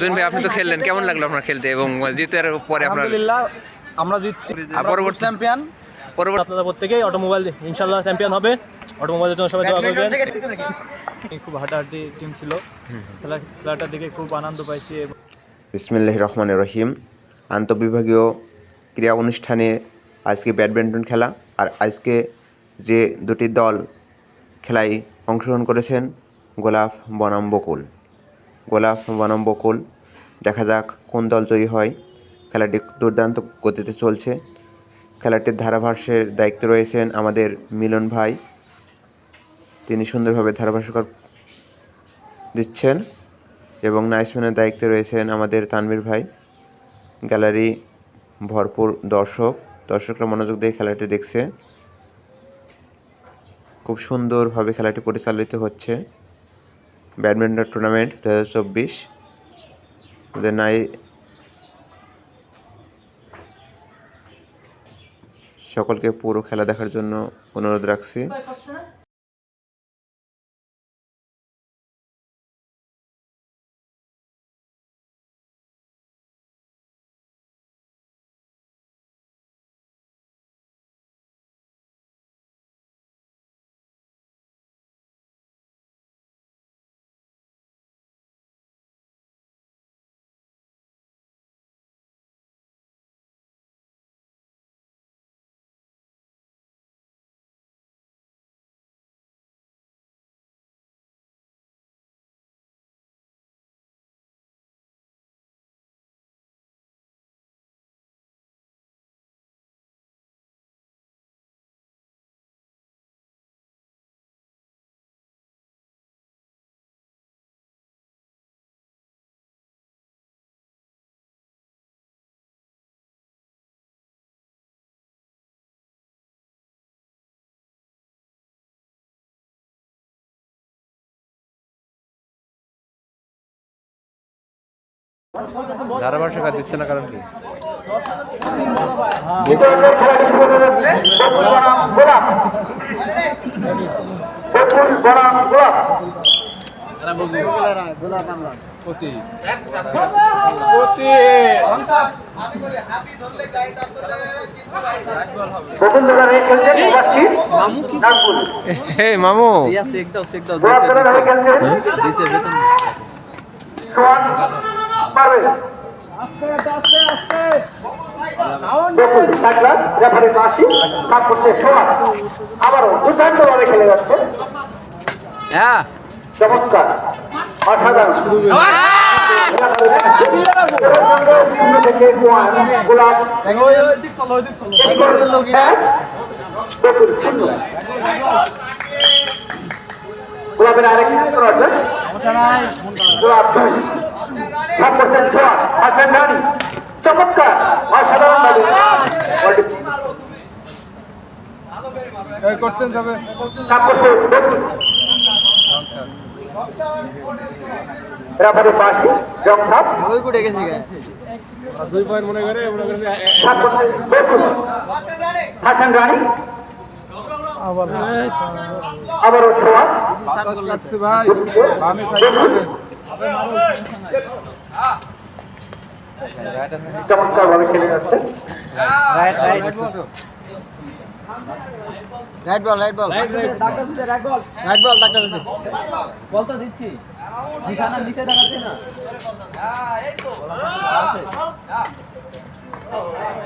তুইন ভাই আপনি তো খেললেন। কেমন লাগল আপনার খেলতে এবং জিতের পরে আপনার আলহামদুলিল্লাহ আমরা জিতছি। পরবর্তী চ্যাম্পিয়ন পরবর্তী আপনারা প্রত্যেকেই অটোমোবাইল ইনশাল্লাহ চ্যাম্পিয়ন হবে। অটোমোবাইলের জন্য সবাই দোয়া করবেন। খুব হাঁটাহাঁটি টিম ছিল। খেলা খেলাটা দেখে খুব আনন্দ পাইছি এবং বিসমিল্লাহ রহমান রহিম। আন্তঃবিভাগীয় ক্রীড়া অনুষ্ঠানে আজকে ব্যাডমিন্টন খেলা আর আজকে যে দুটি দল খেলায় অংশগ্রহণ করেছেন গোলাপ বনাম বকুল। গোলাপ বনাম বকুল। দেখা যাক কোন দল জয়ী হয়। খেলাটি দুর্দান্ত গতিতে চলছে। খেলাটির ধারাভাষ্যের দায়িত্বে রয়েছেন আমাদের মিলন ভাই। তিনি সুন্দরভাবে ধারাভাষ্যকর দিচ্ছেন এবং নাইসম্যানের দায়িত্বে রয়েছেন আমাদের তানভীর ভাই। গ্যালারি ভরপুর দর্শক। দর্শকরা মনোযোগ দিয়ে খেলাটি দেখছে। খুব সুন্দরভাবে খেলাটি পরিচালিত হচ্ছে। ব্যাডমিন্টন টুর্নামেন্ট দু হাজার চব্বিশ। আমাদের নাই সকলকে পুরো খেলা দেখার জন্য অনুরোধ রাখছি। ধারাভাষ্যকার দিচ্ছে না কারণ কি? গোলাপ বকুল দলের হয়ে? মামু হয়ে খেলছেন সোহান পারভেজ বকুল সাকলা রেফারি করছে সোহান আবারও দুর্দান্তভাবে খেলে যাচ্ছে। হ্যাঁ। চমৎকার। অসাধারণ। গোলাপের আরেক গোলাপ দুই সাত পার্সেন্ট ছোঁয়া হাসান রানি চমৎকার অসাধারণ ভাবে সাত পার্সেন্ট বকুল রেফারি পাশে জং সাপ দুই মনে করে সাত পার্সেন্ট বকুল আবারও ছোঁয়া ভাই চমৎকার খেলে যাচ্ছে রাইট বল রাইট বল রাইট বল ডাক্তার আছে বল তো দিচ্ছি নিশানা নিচে দেখাচ্ছে না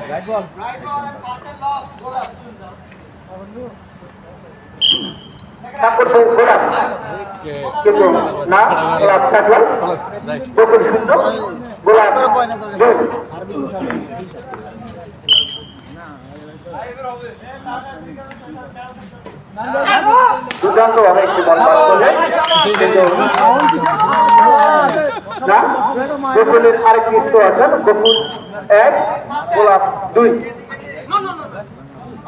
রাইট বল না শূন্য গোলাপ দুর্দান্ত ভাবে একটি বল পাস আরেকটি আছে বকুল এক গোলাপ দুই রেফারি বাকি সাত পার্সেন্ট শট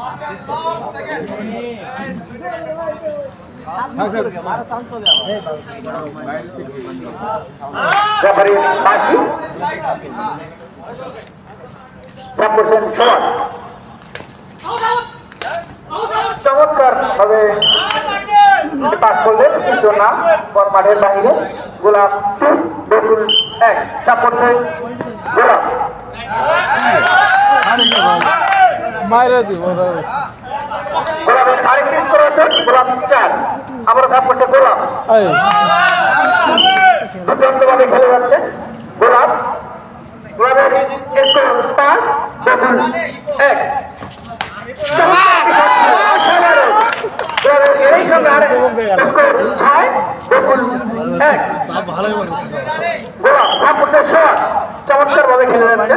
চমৎকার ভাবে পাস করলেন কিন্তু না বল মাঠের বাহিরে গোলাপ টু বকুল এক সাপোর্টে গোলাপ গোলাপ চার আমরা সাপোর্টে গোলাপ দুর্দান্তভাবে খেলে যাচ্ছে গোলাপ গোলাপের স্কোর পাঁচ বকুল এক এই। সঙ্গে আর স্কোর ছয় বকুল এক গোলাপ চমৎকার ভাবে খেলে যাচ্ছে।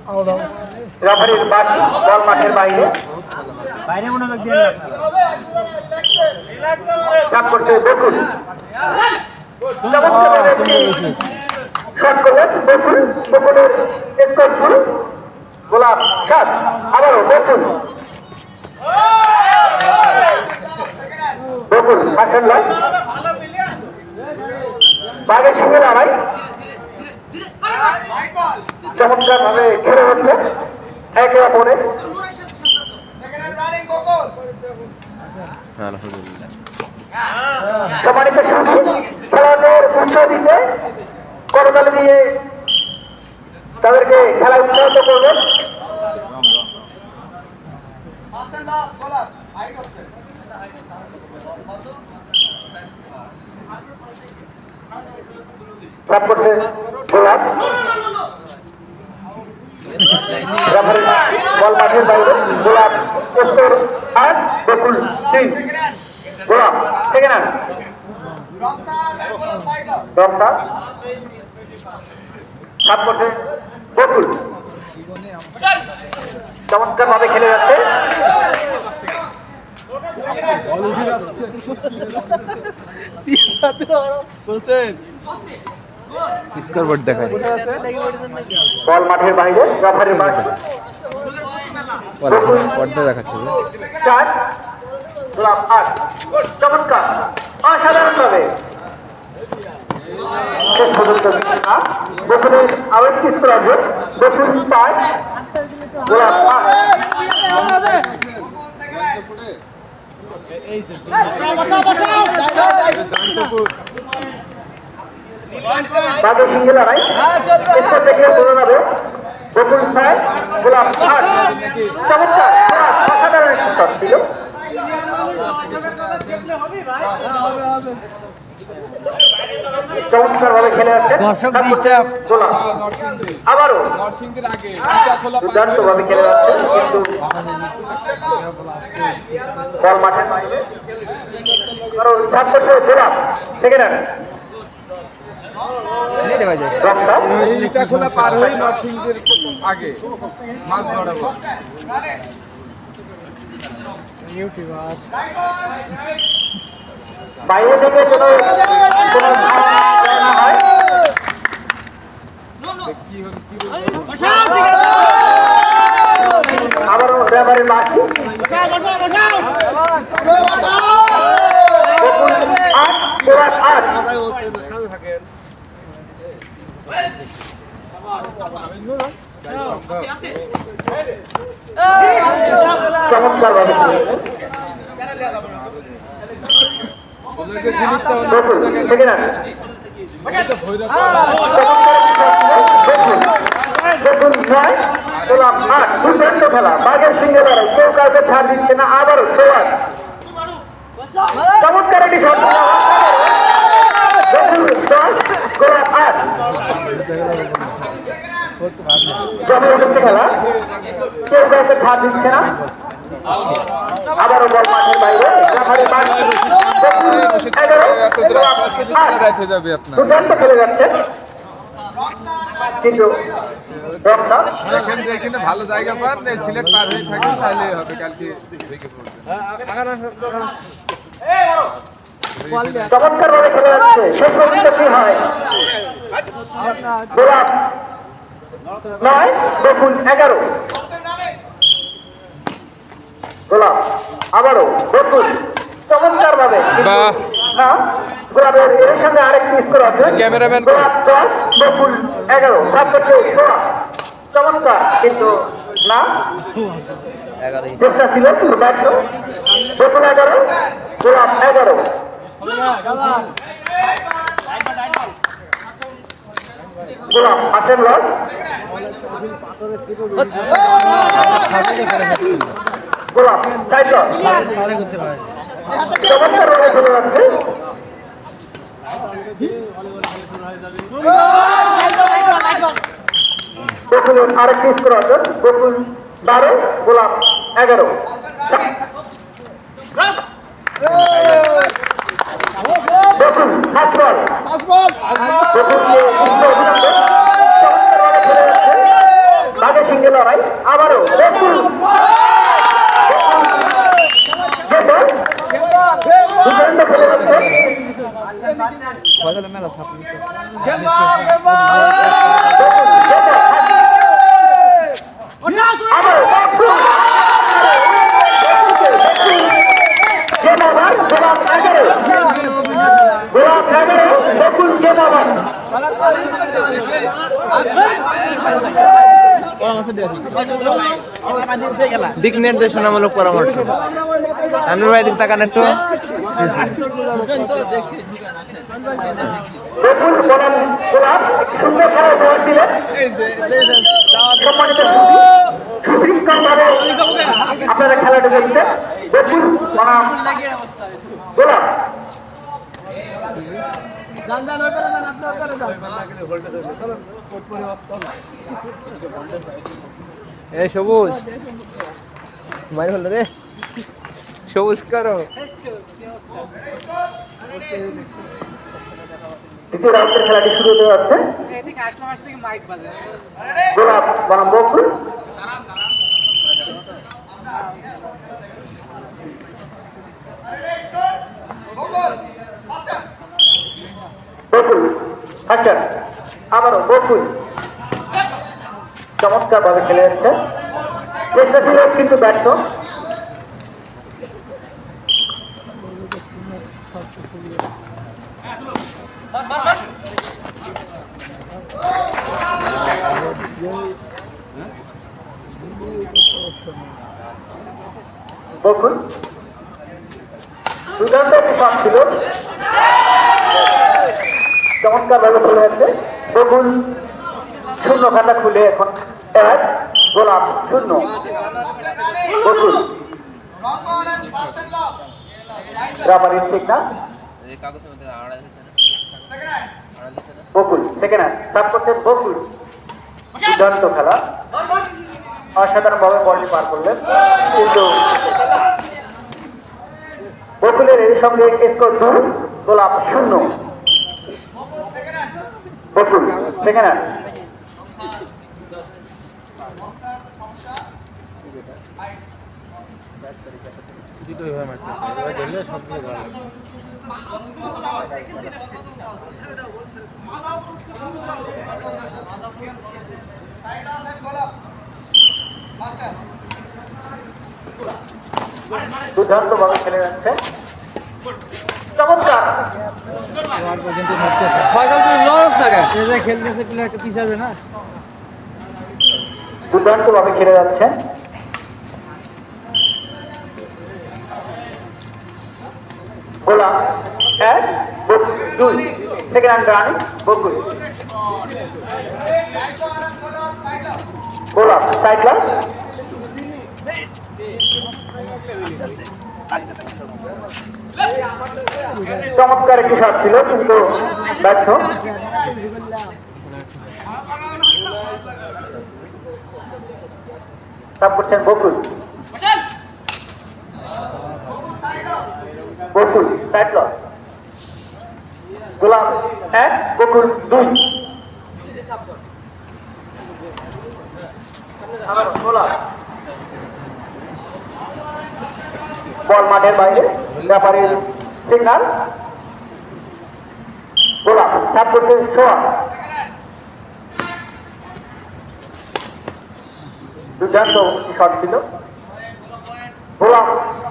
রেফারির বাসি বল মাঠের বাইরে। বাইরে মনে হয় দিয়ে সাত করছে বকুল চমৎকার একটি শট করলেন বকুল বকুলের স্কোর ফুল গোলাপ সাত আবারও বকুল বকুল পাশের লাইন বাঘের সঙ্গে লড়াই চমৎকার ভাবে খেলে হচ্ছে একে অপরে। সম্মানিত খেলাদের উৎসাহ দিতে দিয়ে তাদেরকে খেলা উৎসাহিত করবেন। তারপরে গোলাপ। রেফারি বল মাঠের বাইরে গোলাপ স্কোর আট বকুল, তিন। গোলাপ সেকেন্ড হ্যান্ড রমসা। সাত বকুল। চমৎকার ভাবে খেলে যাচ্ছে। স্কোরবোর্ড দেখায় বল মাঠের বাইরে রেফারির মাঠে পর্দা দেখাচ্ছে চার গোলাপ আট চমৎকার অসাধারণ ভাবে শেষ পর্যন্ত বকুলের আরেকটি স্কোর গোলাপ আট বাদল সিংহে লড়াই এরপর দেখলে বোঝা যাবে বকুল ছয় গোলাপ আট চমৎকার অসাধারণ একটি শট ছিল। চমৎকার ভাবে খেলে গোলাপ আবারও দুর্দান্ত ভাবে খেলে যাচ্ছে কিন্তু বল বাইরে কারণ সাত করছে সেকেন্ড খোলা পার হয়ে নরসিংদের আগে মাছ ধরাবো। বাইরে থেকে কোনো আবারও রেফারির বাকি বকুল আট গোলাপ আট চমৎকার ভাবে বকুল সেকেন্ড হ্যান্ড দেখুন ছয় গোলাপ আট দুর্দান্ত খেলা বাঘের সিংহে লড়াই কেউ কাউকে ছাড় দিচ্ছে না আবারও সোয়ার চমৎকার একটি শট গোলাপ আট জমে খেলা, কেউ কাউকে ছাড় দিচ্ছে না। আবারও বল মাঠের বাইরে দুর্দান্ত খেলে যাচ্ছে। কিন্তু ভালো জায়গা সিলেট পার হয়ে তাহলে হবে চমৎকার ভাবে খেলে যাচ্ছে। শেষ পর্যন্ত কি হয়? গোলাপ। নয় বকুল এগারো। গোলাপ আবারও বকুল চমৎকার ভাবে না গোলাপের এর সঙ্গে আরেকটি স্কোর আছে। ক্যামেরাম্যান। গোলাপ দশ এগারো সাত চমৎকার কিন্তু না? চেষ্টা ছিল ব্যর্থ এগারো গোলাপ এগারো। পাঁচের লস গোলাপ চার লস চমৎকার ভাবে চলে যাচ্ছে আরেকটি স্কোর আছে বকুল বারো গোলাপ, এগারো। বকুল ফার্স্ট বল বকুলকে উচ্চ অভিনন্দন। চমৎকারভাবে খেলে যাচ্ছে। বাঘের সঙ্গে লড়াই আবারও। দুর্দান্ত খেলে যাচ্ছে আবারও বকুল জেমাবার গোলাপ এগারো গোলাপ এগারো বকুল জেমাবার দিক নির্দেশনামূলক পরামর্শ। আনুর ভাই দিক তাকান একটু। আপনারা খেলাটা দেখছেন। গোলাপ। এ সবুজ। মারি হলো রে। সবুজ করো। দ্বিতীয় রাউন্ডের খেলাটি শুরু হতে যাচ্ছে। গোলাপ বনাম বকুল বকুল। আচ্ছা আবারও বকুল। চমৎকার ভাবে খেলে যাচ্ছে চেষ্টা ছিল কিন্তু ব্যর্থ। বকুল। দুর্দান্ত একটি ছিল। চমৎকার ভাবে চলে যাচ্ছে বকুল শূন্য খাতা খুলে এখন এক, গোলাপ শূন্য। বকুল। রাবার ঠিক না? বকুল সেকেন্ড হ্যান্ড সাপ করছেন বকুল। দুর্দান্ত খেলা। অসাধারণ ভাবে বলটি পার করলেন। কিন্তু বকুলের এর সঙ্গে স্কোর দুই, গোলাপ শূন্য। বকুল সেকেন্ড হ্যান্ড দুর্দান্ত ভাবে খেলে যাচ্ছে। চমৎকার। দুর্দান্ত ভাবে খেলে যাচ্ছে গোলাপ এক দুই সেকেন্ড রানি বকুল। গোলাপ সাইডলা চমৎকার একটি শট ছিল কিন্তু ব্যর্থ। সাপ করছেন বকুল। বকুল, সাইড গোলাপ এক বকুল, দুই। গোলাপ বল মাঠের বাইরে। ব্যাপারের সিগনাল। গোলাপ চাপ করছে সোয়া দুর্দান্ত শট ছিল। গোলাপ,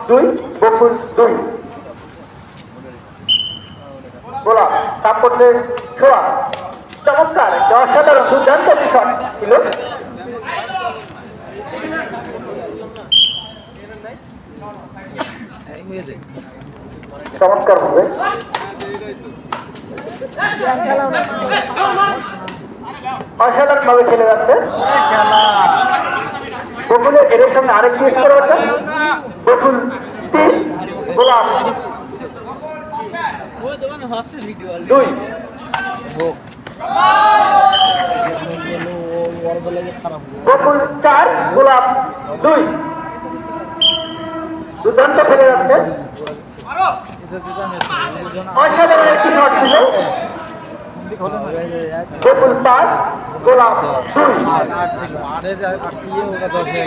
দুই, বকুল, দুই। গোলাপ চাপ করছে সোয়া চমৎকার অসাধারণ দুর্দান্ত শট ছিল। চমৎকার হবে। অসাধারণ ভাবে খেলে যাচ্ছে। বকুলের এদের সামনে আরেকটি স্কোর আছে বকুল গোলাপ দুই। চার, গোলাপ দুই। দুর্দান্ত খেলে যাচ্ছে। অসাধারণ একটি শট ছিল। বকুল পাঁচ, গোলাপ দুই।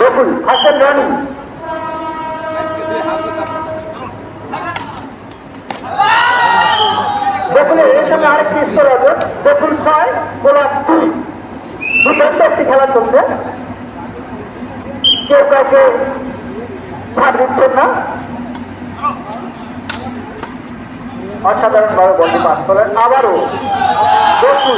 বকুল, হাসান রানী। বকুলের এর সামনে আরেকটি স্তর আছে। ছয় গোলাপ দুই। দুর্দান্ত একটি খেলা চলছে। কেউ কাউকে ছাড় দিচ্ছেন না অসাধারণ ভাবে বলতে পাস করেন আবারও বকুল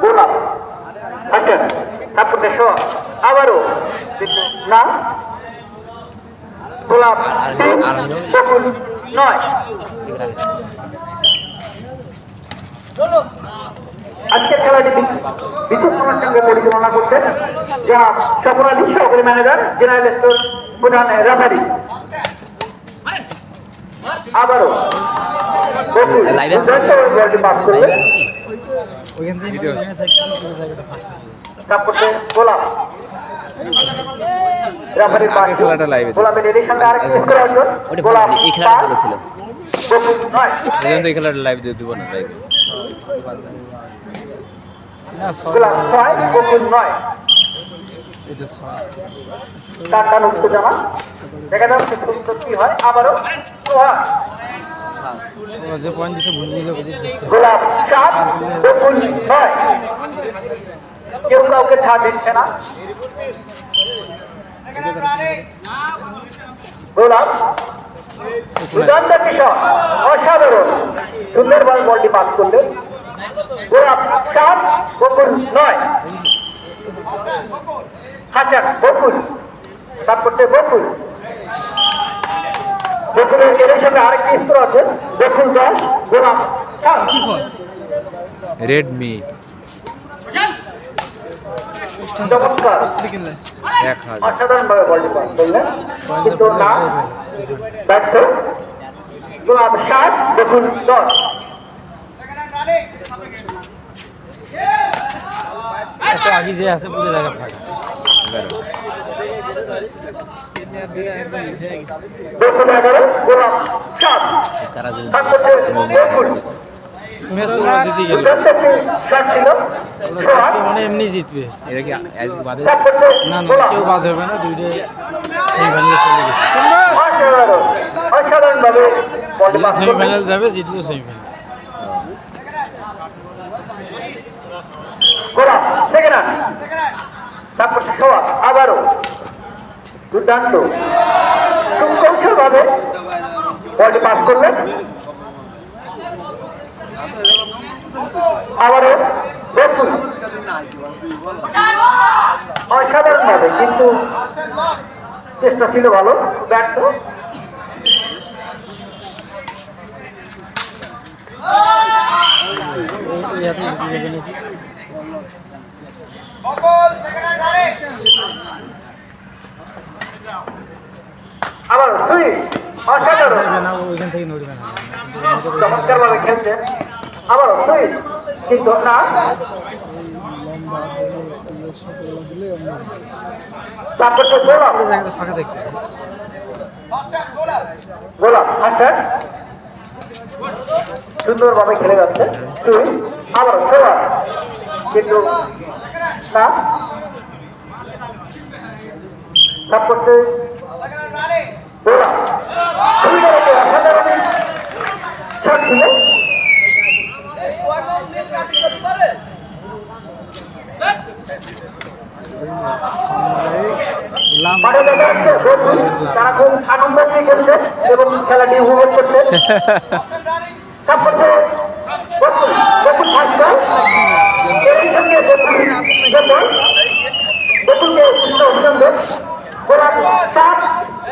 গোলাপ আচ্ছা আবারও না? গোলাপ নয়। আজকের খেলাটি বিদ্যুৎ অনুষ্ঠানকে পরিচালনা করছেন যা সফরালি সহকারী ম্যানেজার, জেনারেল স্টোর প্রধান রেফারি। আবারও বকুল দুর্দান্ত বলটি পাস করলেন তারপরে গোলাপ রেফারির পাশ খেলাটা অর্জন গোলাপ এই খেলাটা ভালো ছিল বকুল এই খেলাটা লাইভ দিয়ে দিব না লাইভে দেখা যাচ্ছে সুন্দর কি হয়। আবারও সাত বকুল নয় কেউ কাউকে ছাড় দিচ্ছে না গোলাপ দুর্দান্ত একটি অসাধারণ সুন্দরভাবে বলটি পাস করলেন গোলাপ সাত বকুল নয় হাজার বকুল তারপরে বকুল বকুলের এর সাথে আরেকটি স্তর আছে। বকুল দশ গোলাপ সাত রেডমি চমৎকার। এক হাজার। অসাধারণ ভাবে বলটি করলেন কিন্তু না ব্যর্থ। গোলাপ সাত বকুল দশ বকুল এগারো গোলাপ সাত তারপরে বকুল মানে এমনি জিতবে না না কেউ বাদ হবে না দুইটা সেমিফাইনালে যাবে জিতবে সেমিফাইনাল আবারও দুর্দান্ত। সুকৌশল ভাবে বলটি পাস করলেন। আবারও দেখুন। অসাধারণ ভাবে কিন্তু চেষ্টা ছিল ভালো ব্যর্থ। আবার সুইট অসাধারণ। ভাবে খেলছেন কিন্তু না। আচ্ছা। সুন্দরভাবে খেলে যাচ্ছে। তুই আবার সোয়া কিন্তু তারপর তারা খুব আনন্দ খেলছে এবং খেলাটি উপভোগ করছে তারপরে বন্ধু, অভিনন্দন। সাত,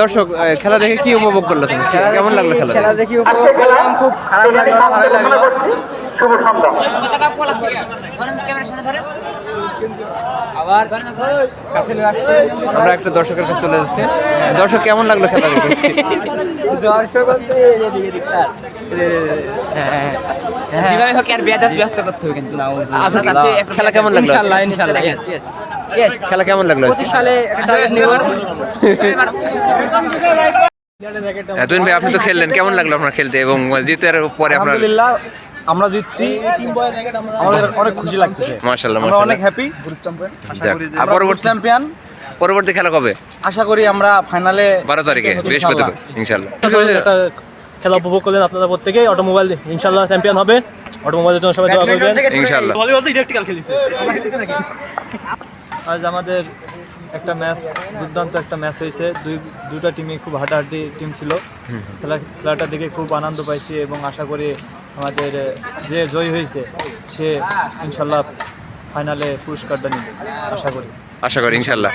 দর্শক খেলা দেখে কি উপভোগ করল তুমি? কেমন লাগল খেলা দেখে? দেখি আজকে খেলা খুব খারাপ লাগল ভালো লাগল। শুভ সন্ধ্যা। আবার আমরা একটা দর্শকের কাছে চলে যাচ্ছি। দর্শক কেমন লাগল খেলা দেখে? দর্শক যেভাবে হোক আর ব্যস্ত করতে হবে কিন্তু। আচ্ছা চাচ্ছি খেলা কেমন লাগল? ইনশাআল্লাহ ইনশাআল্লাহ। ইয়েস ইয়েস ইয়েস খেলা কেমন লাগল তুহিন ভাই আপনি তো খেললেন কেমন লাগল আপনার খেলতে এবং জিতের পরে আপনার আলহামদুলিল্লাহ আমরা জিতছি। আমাদের অনেক খুশি লাগছে মাশাল্লাহ আমরা অনেক হ্যাপি আর পরবর্তী চ্যাম্পিয়ন পরবর্তী খেলা কবে? আশা করি আমরা ফাইনালে বারো তারিখে বৃহস্পতিবার ইনশাল্লাহ একটা খেলা উপভোগ করলেন আপনারা প্রত্যেকেই অটোমোবাইল ইনশাল্লাহ চ্যাম্পিয়ন হবে। অটোমোবাইলের জন্য সবাই দোয়া করবেন। ইনশাল্লাহ আজ আমাদের একটা ম্যাচ দুর্দান্ত একটা ম্যাচ হয়েছে। দুই দুটা টিমে খুব হাঁটাহাঁটি টিম ছিল। খেলা খেলাটা দেখে খুব আনন্দ পাইছি এবং আশা করি আমাদের যে জয় হয়েছে সে ইনশাল্লাহ ফাইনালে পুরস্কারটা নেবে। আশা করি। আশা করি ইনশাল্লাহ।